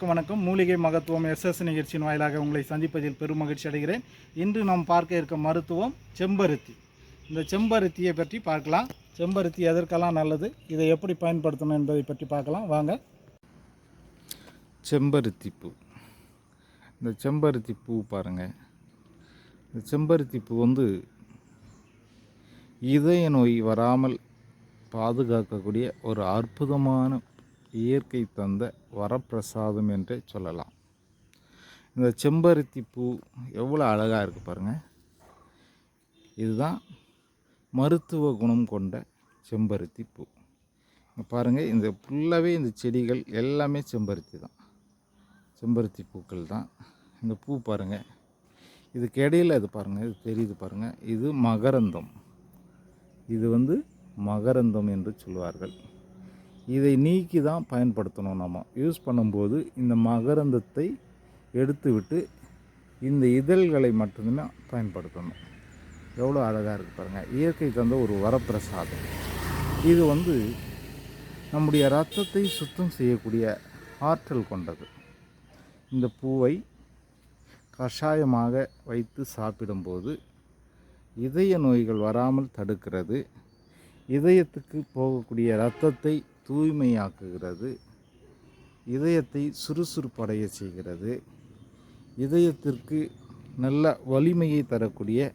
அனைவருக்கும் வணக்கம். மூலிகை மகத்துவம் எஸ்எஸ் நிகழ்ச்சியின் வாயிலாக உங்களை சந்திப்பதில் பெரும் மகிழ்ச்சி அடைகிறேன். இன்று நாம் பார்க்க இருக்க மருத்துவம் செம்பருத்தி. இந்த செம்பருத்தியை பற்றி பார்க்கலாம். செம்பருத்தி எதற்கெல்லாம் நல்லது? இதை எப்படி பயன்படுத்தணும் என்பதை பற்றி பார்க்கலாம். வாங்க. செம்பருத்தி பூ. இந்த செம்பருத்தி பூ பாருங்கள் இந்த செம்பருத்தி பூ வந்து இதய நோய் வராமல் பாதுகாக்கக்கூடிய ஒரு அற்புதமான இயற்கை தந்த வரப்பிரசாதம் என்றே சொல்லலாம். இந்த செம்பருத்தி பூ எவ்வளோ அழகாக இருக்குது பாருங்கள் இதுதான் மருத்துவ குணம் கொண்ட செம்பருத்தி பூ. பாருங்கள் இந்த ஃபுல்லாகவே இந்த செடிகள் எல்லாமே செம்பருத்தி தான். செம்பருத்தி பூக்கள் தான். இந்த பூ பாருங்கள் இதுக்கு இடையில இது பாருங்கள் இது தெரியுது பாருங்கள் இது மகரந்தம். இது வந்து மகரந்தம் என்று சொல்வார்கள். இதை நீக்கி தான் பயன்படுத்தணும் நம்ம யூஸ் பண்ணும்போது இந்த மகரந்தத்தை எடுத்துவிட்டு இந்த இதழ்களை மட்டுமே பயன்படுத்தணும். எவ்வளோ அழகாக இருக்குது பாருங்கள் இயற்கை தந்த ஒரு வரப்பிரசாதம். இது வந்து நம்முடைய ரத்தத்தை சுத்தம் செய்யக்கூடிய ஆற்றல் கொண்டது. இந்த பூவை கஷாயமாக வைத்து சாப்பிடும்போது இதய நோய்கள் வராமல் தடுக்கிறது. இதயத்துக்கு போகக்கூடிய இரத்தத்தை தூய்மையாக்குகிறது. இதயத்தை சுறுசுறுப்படைய செய்கிறது. இதயத்திற்கு நல்ல வலிமையை தரக்கூடிய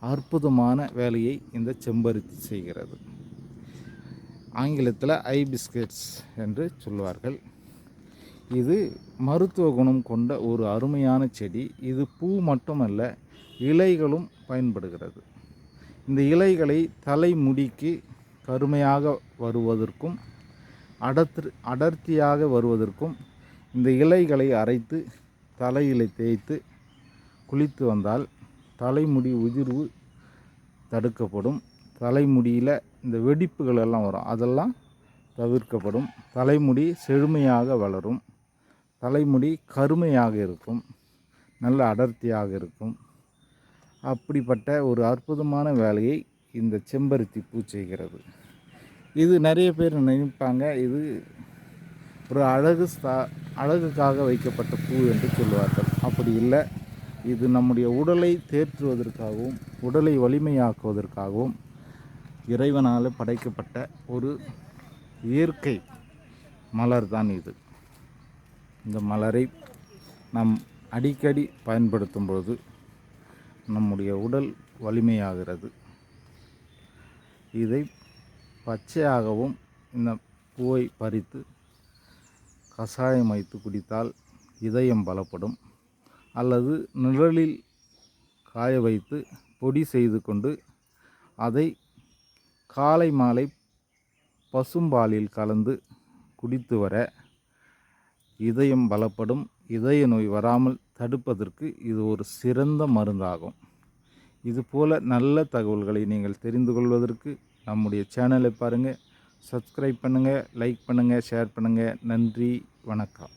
அற்புதமான வேலையை இந்த செம்பருத்தி செய்கிறது. ஆங்கிலத்தில் ஐ பிஸ்கெட்ஸ் என்று சொல்வார்கள். இது மருத்துவ குணம் கொண்ட ஒரு அருமையான செடி. இது பூ மட்டுமல்ல இலைகளும் பயன்படுகிறது. இந்த இலைகளை தலைமுடிக்கு கருமையாக வருவதற்கும் அடர்த்து அடர்த்தியாக வருவதற்கும் இந்த இலைகளை அரைத்து தலையிலை தேய்த்து குளித்து வந்தால் தலைமுடி உதிர்வு தடுக்கப்படும். தலைமுடியில் இந்த வெடிப்புகள் எல்லாம் வரும். அதெல்லாம் தவிர்க்கப்படும். தலைமுடி செழுமையாக வளரும். தலைமுடி கருமையாக இருக்கும். நல்ல அடர்த்தியாக இருக்கும். அப்படிப்பட்ட ஒரு அற்புதமான வேலையை இந்த செம்பருத்தி பூ செய்கிறது. இது நிறைய பேர் நினைப்பாங்க இது ஒரு அழகு ஸ்தா அழகுக்காக வைக்கப்பட்ட பூ என்று சொல்வார்கள் அப்படி இல்லை. இது நம்முடைய உடலை தேற்றுவதற்காகவும் உடலை வலிமையாக்குவதற்காகவும் இறைவனால் படைக்கப்பட்ட ஒரு இயற்கை மலர் தான் இது. இந்த மலரை நாம் அடிக்கடி பயன்படுத்தும் பொழுது நம்முடைய உடல் வலிமையாகிறது. இதை பச்சையாகவும் இந்த பூவை பறித்து கஷாயம் வைத்து குடித்தால் இதயம் பலப்படும். அல்லது நிழலில் காய வைத்து பொடி செய்து கொண்டு அதை காலை மாலை பசும்பாலில் கலந்து குடித்து வர இதயம் பலப்படும். இதய நோய் வராமல் தடுப்பதற்கு இது ஒரு சிறந்த மருந்தாகும். இதுபோல நல்ல தகவல்களை நீங்கள் தெரிந்து கொள்வதற்கு நம்முடைய சேனலை பாருங்கள் சப்ஸ்கிரைப் பண்ணுங்கள் லைக் பண்ணுங்கள் ஷேர் பண்ணுங்கள் நன்றி வணக்கம்.